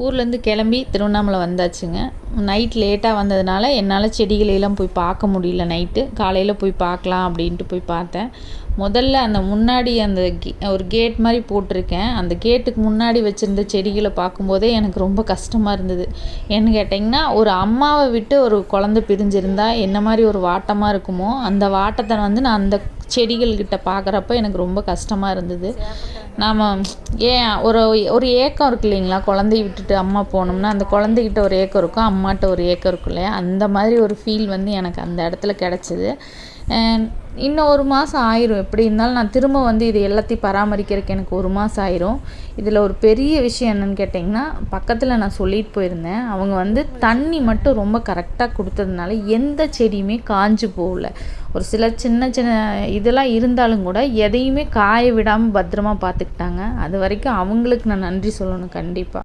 ஊர்லேருந்து கிளம்பி திருவண்ணாமலை வந்தாச்சுங்க. நைட் லேட்டாக வந்ததுனால என்னால் செடிகளையெல்லாம் போய் பார்க்க முடியல நைட்டு. காலையில் போய் பார்க்கலாம் அப்படின்ட்டு போய் பார்த்தேன். முதல்ல அந்த முன்னாடி அந்த கே ஒரு கேட் மாதிரி போட்டிருக்கேன். அந்த கேட்டுக்கு முன்னாடி வச்சுருந்த செடிகளை பார்க்கும்போதே எனக்கு ரொம்ப கஷ்டமாக இருந்தது. என்ன கேட்டிங்கன்னா ஒரு அம்மாவை விட்டு ஒரு குழந்த பிரிஞ்சிருந்தா என்ன மாதிரி ஒரு வாட்டமாக இருக்குமோ அந்த வாட்டத்தை வந்து நான் அந்த செடிகள்கிட்ட பார்க்குறப்ப எனக்கு ரொம்ப கஷ்டமாக இருந்தது. நாம் ஏன் ஒரு ஒரு ஏக்கம் இருக்கு இல்லைங்களா? குழந்தைய விட்டுட்டு அம்மா போனோம்னா அந்த குழந்தைகிட்ட ஒரு ஏக்கம் இருக்கும் அம்மாட்ட ஒரு ஏக்கம் இருக்கும் இல்லையா? அந்த மாதிரி ஒரு ஃபீல் வந்து எனக்கு அந்த இடத்துல கிடச்சிது. இன்னும் ஒரு மாதம் ஆயிரும். எப்படி இருந்தாலும் நான் திரும்ப வந்து இது எல்லாத்தையும் பராமரிக்கிறதுக்கு எனக்கு ஒரு மாதம் ஆயிரும். இதில் ஒரு பெரிய விஷயம் என்னன்னு கேட்டிங்கன்னா பக்கத்தில் நான் சொல்லிட்டு போயிருந்தேன். அவங்க வந்து தண்ணி மட்டும் ரொம்ப கரெக்டாக கொடுத்ததுனால எந்த செடியுமே காஞ்சு போகல. ஒரு சில சின்ன சின்ன இதெல்லாம் இருந்தாலும் கூட எதையுமே காய விடாமல் பத்திரமா பார்த்துக்கிட்டாங்க. அது வரைக்கும் அவங்களுக்கு நான் நன்றி சொல்லணும் கண்டிப்பாக